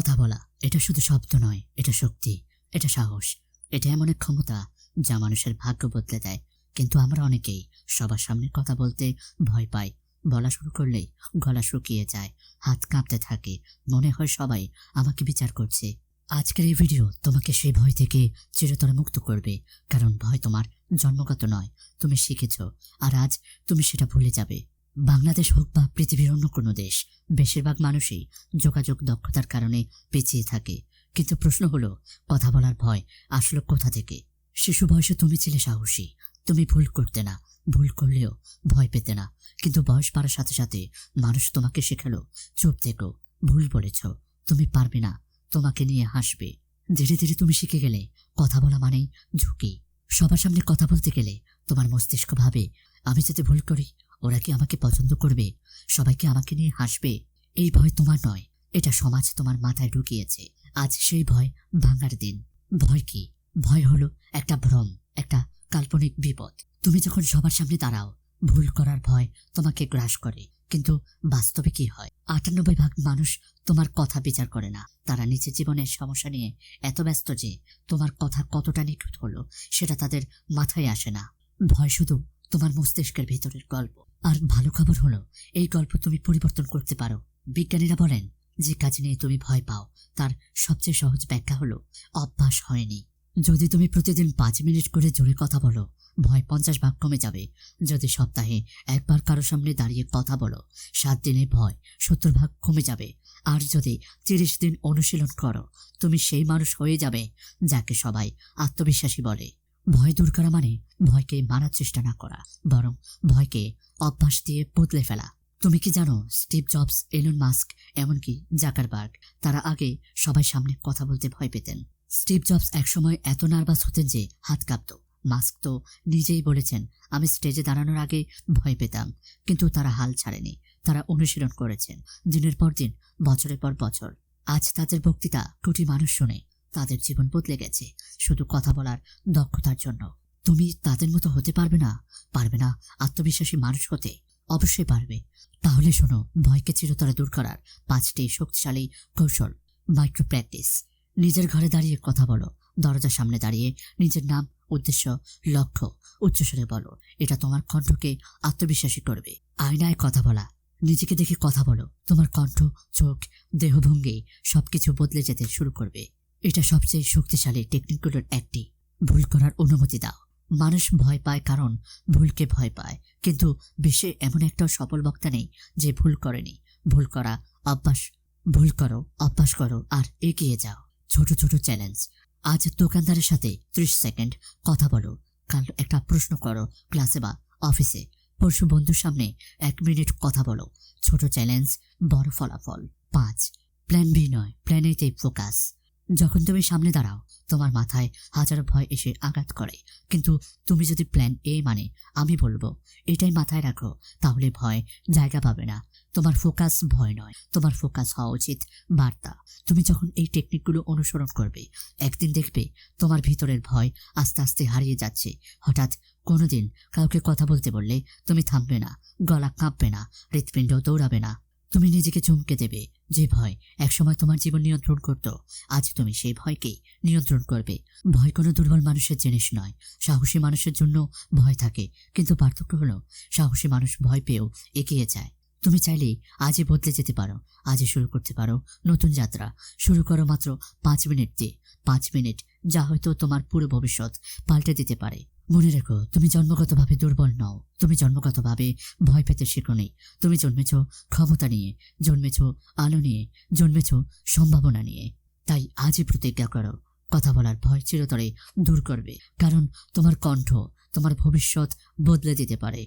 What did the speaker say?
কথা বলা, এটা শুধু শব্দ নয়, এটা শক্তি, এটা সাহস, এটা এমন এক ক্ষমতা যা মানুষের ভাগ্য বদলে দেয়। কিন্তু আমরা অনেকেই সবার সামনে কথা বলতে ভয় পাই, বলা শুরু করলেই গলা শুকিয়ে যায়, হাত কাঁপতে থাকে, মনে হয় সবাই আমাকে বিচার করছে। আজকের এই ভিডিও তোমাকে সেই ভয় থেকে চিরতরে মুক্ত করবে, কারণ ভয় তোমার জন্মগত নয়, তুমি শিখেছ, আর আজ তুমি সেটা ভুলে যাবে। বাংলাদেশ হোক বা পৃথিবীর অন্য কোনো দেশ, বেশিরভাগ মানুষই যোগাযোগ দক্ষতার কারণে পিছিয়ে থাকে। কিন্তু প্রশ্ন হলো, কথা বলার ভয় আসলো কোথা থেকে? শিশু বয়সে তুমি ছিলে সাহসী, তুমি ভুল করতে না, ভুল করলেও ভয় পেতে না। কিন্তু বয়স বাড়ার সাথে সাথে মানুষ তোমাকে শেখালো, চুপ থেকো, ভুল বলেছ, তুমি পারবে না, তোমাকে নিয়ে হাসবে। ধীরে ধীরে তুমি শিখে গেলে, কথা বলা মানেই ঝুঁকি। সবার সামনে কথা বলতে গেলে তোমার মস্তিষ্ক ভাবে, আমি যদি ভুল করি ওরা কি আমাকে পছন্দ করবে? সবাইকে আমাকে নিয়ে হাসবে? এই ভয় তোমার নয়। এটা সমাজ তোমার মাথায় ঢুকিয়েছে। আজ সেই ভয় ভাঙার দিন। ভয় কি? ভয় হলো একটা ভ্রম, একটা কাল্পনিক বিপদ। তুমি যখন সবার সামনে দাঁড়াও, ভুল করার ভয় তোমাকে গ্রাস করে। কিন্তু বাস্তবে কি হয়? আটানব্বই ভাগ মানুষ তোমার কথা বিচার করে না। তারা নিজের জীবনের সমস্যা নিয়ে এত ব্যস্ত যে তোমার কথা কতটা নিখুঁত হলো, সেটা তাদের মাথায় আসে না। ভয় শুধু তোমার মস্তিষ্কের ভিতরের গল্প। আর ভালো খবর হলো, এই গল্প তুমি পরিবর্তন করতে পারো। বিজ্ঞানীরা বলেন, যে কাজ নিয়ে তুমি ভয় পাও, তার সবচেয়ে সহজ ব্যাখ্যা হলো, অভ্যাস হয়নি। যদি তুমি প্রতিদিন পাঁচ মিনিট করে জোরে কথা বলো, ভয় পঞ্চাশ ভাগ কমে যাবে। যদি সপ্তাহে একবার কারও সামনে দাঁড়িয়ে কথা বলো, সাত দিনে ভয় সত্তর ভাগ কমে যাবে। আর যদি তিরিশ দিন অনুশীলন করো, তুমি সেই মানুষ হয়ে যাবে, যাকে সবাই আত্মবিশ্বাসী বলে। ভয় দূর করা মানে ভয়কে মারার চেষ্টা না করা, বরং ভয়কে অভ্যাস দিয়ে বদলে ফেলা। তুমি কি জানো, স্টিভ জবস, এলন মাস্ক, এমনকি জাকারবার্গ, তারা আগে সবাই সামনে কথা বলতে ভয় পেতেন। স্টিভ জবস একসময় এত নার্ভাস হতেন যে হাত কাঁপত। মাস্ক তো নিজেই বলেছেন, আমি স্টেজে দাঁড়ানোর আগে ভয় পেতাম। কিন্তু তারা হাল ছাড়েনি। তারা অনুশীলন করেছেন, দিনের পর দিন, বছরের পর বছর। আজ তাদের বক্তৃতা কোটি মানুষ শুনে। তাদের জীবন বদলে গেছে। শুধু কথা বলার দক্ষতার জন্য। তুমি তাদের মতো হতে পারবে না। পারবে না আত্মবিশ্বাসী মানুষ হতে। অবশ্যই পারবে। তাহলে শোনো, ভয়কে চিরতরে দূর করার পাঁচটি শক্তিশালী কৌশল। মাইক্রো প্র্যাকটিস নিজের ঘরে দাঁড়িয়ে কথা বলো। দরজার সামনে দাঁড়িয়ে নিজের নাম, উদ্দেশ্য, লক্ষ্য, উচ্চস্বরে বলো। এটা তোমার কণ্ঠকে আত্মবিশ্বাসী করবে। আয়নায় কথা বলা। নিজেকে দেখে কথা বলো। তোমার কণ্ঠ, চোখ, দেহভঙ্গি সবকিছু বদলে যেতে শুরু করবে। এটা সবচেয়ে শক্তিশালী টেকনিকগুলোর একটি। ভুল করার অনুমতি দাও। মানুষ ভয় পায় কারণ ভুলকে ভয় পায়। কিন্তু বিশ্বে এমন একটা সফল বক্তা নেই যে ভুল করেনি। ভুল করা, অভ্যাস, ভুল করো, অভ্যাস করো আর এগিয়ে যাও। ছোট ছোট চ্যালেঞ্জ আজ দোকানদারের সাথে ত্রিশ সেকেন্ড কথা বলো। কাল একটা প্রশ্ন করো ক্লাসে বা অফিসে পরশু বন্ধুর সামনে এক মিনিট কথা বলো। ছোট চ্যালেঞ্জ বড় ফলাফল। পাঁচ। প্ল্যান বি নয় প্ল্যান এতেই ফোকাস যখন তুমি সামনে দাঁড়াও, তোমার মাথায় হাজারো ভয় এসে আঘাত করে। কিন্তু তুমি যদি প্ল্যান এ মানে আমি বলব, এটাই মাথায় রাখো, তাহলে ভয় জায়গা পাবে না। তোমার ফোকাস ভয় নয়, তোমার ফোকাস হওয়া উচিত বার্তা। তুমি যখন এই টেকনিকগুলো অনুসরণ করবে, একদিন দেখবে তোমার ভিতরের ভয় আস্তে আস্তে হারিয়ে যাচ্ছে। হঠাৎ কোনোদিন কাউকে কথা বলতে বললে তুমি থামবে না, গলা কাঁপবে না, হৃৎপিণ্ড দৌড়াবে না। তুমি নিজেকে চমকে দেবে যে ভয় একসময় তোমার জীবন নিয়ন্ত্রণ করত, আজ তুমি সেই ভয়কেই নিয়ন্ত্রণ করবে। ভয় কোনো দুর্বল মানুষের জিনিস নয়। সাহসী মানুষের জন্য ভয় থাকে, কিন্তু পার্থক্য হলো সাহসী মানুষ ভয় পেয়েও এগিয়ে যায়। তুমি চাইলেই আজই বদলে যেতে পারো, আজই শুরু করতে পারো নতুন যাত্রা। শুরু করো মাত্র পাঁচ মিনিট দিয়ে। পাঁচ মিনিট যা হয়তো তোমার পুরো ভবিষ্যৎ পাল্টে দিতে পারে। মনে রেখো, তুমি জন্মগতভাবে দুর্বল নও। তুমি জন্মগতভাবে ভয় পেতে শিখো নেই। তুমি জন্মেছ ক্ষমতা নিয়ে, জন্মেছ আলো নিয়ে, জন্মেছ সম্ভাবনা নিয়ে। তাই আজই প্রতিজ্ঞা করো, কথা বলার ভয় চিরতরে দূর করবে। কারণ তোমার কণ্ঠ তোমার ভবিষ্যৎ বদলে দিতে পারে।